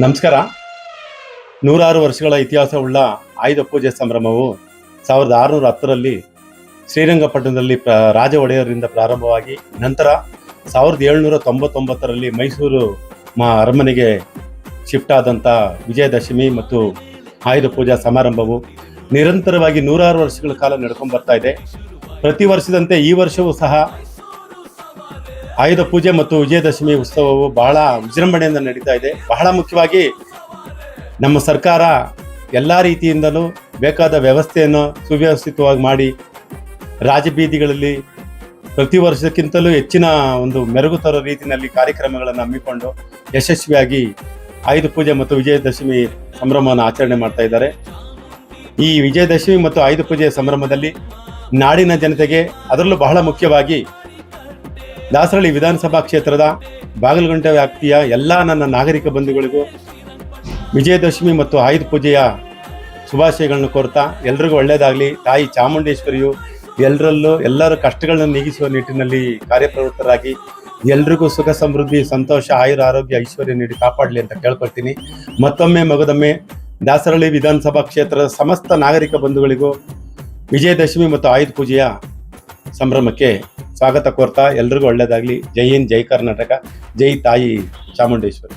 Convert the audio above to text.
ನಮಸ್ಕಾರ. ನೂರಾರು ವರ್ಷಗಳ ಇತಿಹಾಸವುಳ್ಳ ಆಯುಧ ಪೂಜೆ ಸಂಭ್ರಮವು ಸಾವಿರದ ಆರುನೂರ ಹತ್ತರಲ್ಲಿ ಶ್ರೀರಂಗಪಟ್ಟಣದಲ್ಲಿ ಪ್ರ ರಾಜ ಒಡೆಯರಿಂದ ಪ್ರಾರಂಭವಾಗಿ ನಂತರ ಸಾವಿರದ ಏಳ್ನೂರ ತೊಂಬತ್ತೊಂಬತ್ತರಲ್ಲಿ ಮೈಸೂರು ಮಾ, ಅರಮನೆಗೆ ಶಿಫ್ಟ್ ಆದಂಥ ವಿಜಯದಶಮಿ ಮತ್ತು ಆಯುಧ ಪೂಜಾ ಸಮಾರಂಭವು ನಿರಂತರವಾಗಿ ನೂರಾರು ವರ್ಷಗಳ ಕಾಲ ನಡ್ಕೊಂಡು ಬರ್ತಾ ಇದೆ. ಪ್ರತಿ ವರ್ಷದಂತೆ ಈ ವರ್ಷವೂ ಸಹ ಆಯುಧ ಪೂಜೆ ಮತ್ತು ವಿಜಯದಶಮಿ ಉತ್ಸವವು ಬಹಳ ವಿಜೃಂಭಣೆಯಿಂದ ನಡೀತಾ ಇದೆ. ಬಹಳ ಮುಖ್ಯವಾಗಿ ನಮ್ಮ ಸರ್ಕಾರ ಎಲ್ಲ ರೀತಿಯಿಂದಲೂ ಬೇಕಾದ ವ್ಯವಸ್ಥೆಯನ್ನು ಸುವ್ಯವಸ್ಥಿತವಾಗಿ ಮಾಡಿ ರಾಜಬೀದಿಗಳಲ್ಲಿ ಪ್ರತಿ ವರ್ಷಕ್ಕಿಂತಲೂ ಹೆಚ್ಚಿನ ಒಂದು ಮೆರುಗು ತರೋ ರೀತಿಯಲ್ಲಿ ಕಾರ್ಯಕ್ರಮಗಳನ್ನು ಹಮ್ಮಿಕೊಂಡು ಯಶಸ್ವಿಯಾಗಿ ಆಯುಧ ಪೂಜೆ ಮತ್ತು ವಿಜಯದಶಮಿ ಸಂಭ್ರಮವನ್ನು ಆಚರಣೆ ಮಾಡ್ತಾ ಇದ್ದಾರೆ. ಈ ವಿಜಯದಶಮಿ ಮತ್ತು ಆಯುಧ ಪೂಜೆಯ ಸಂಭ್ರಮದಲ್ಲಿ ನಾಡಿನ ಜನತೆಗೆ ಅದರಲ್ಲೂ ಬಹಳ ಮುಖ್ಯವಾಗಿ ದಾಸರಳ್ಳಿ ವಿಧಾನಸಭಾ ಕ್ಷೇತ್ರದ ಬಾಗಲಗುಂಟೆ ವ್ಯಾಪ್ತಿಯ ಎಲ್ಲ ನನ್ನ ನಾಗರಿಕ ಬಂಧುಗಳಿಗೂ ವಿಜಯದಶಮಿ ಮತ್ತು ಆಯುಧ ಪೂಜೆಯ ಶುಭಾಶಯಗಳನ್ನು ಕೋರ್ತಾ ಎಲ್ರಿಗೂ ಒಳ್ಳೆಯದಾಗಲಿ. ತಾಯಿ ಚಾಮುಂಡೇಶ್ವರಿಯು ಎಲ್ಲರಲ್ಲೂ ಎಲ್ಲರ ಕಷ್ಟಗಳನ್ನು ನೀಗಿಸುವ ನಿಟ್ಟಿನಲ್ಲಿ ಕಾರ್ಯಪ್ರವೃತ್ತರಾಗಿ ಎಲ್ರಿಗೂ ಸುಖ ಸಮೃದ್ಧಿ, ಸಂತೋಷ, ಆಯುರ, ಆರೋಗ್ಯ, ಐಶ್ವರ್ಯ ನೀಡಿ ಕಾಪಾಡಲಿ ಅಂತ ಕೇಳ್ಕೊಳ್ತೀನಿ. ಮತ್ತೊಮ್ಮೆ ಮಗದೊಮ್ಮೆ ದಾಸರಳ್ಳಿ ವಿಧಾನಸಭಾ ಕ್ಷೇತ್ರದ ಸಮಸ್ತ ನಾಗರಿಕ ಬಂಧುಗಳಿಗೂ ವಿಜಯದಶಮಿ ಮತ್ತು ಆಯುಧ ಪೂಜೆಯ ಸಂಭ್ರಮಕ್ಕೆ ಸ್ವಾಗತ ಕೋರ್ತಾ ಎಲ್ರಿಗೂ ಒಳ್ಳೆಯದಾಗಲಿ ಜೈ ಹಿಂದ್ ಜೈ ಕರ್ನಾಟಕ ಜೈ ತಾಯಿ ಚಾಮುಂಡೇಶ್ವರಿ.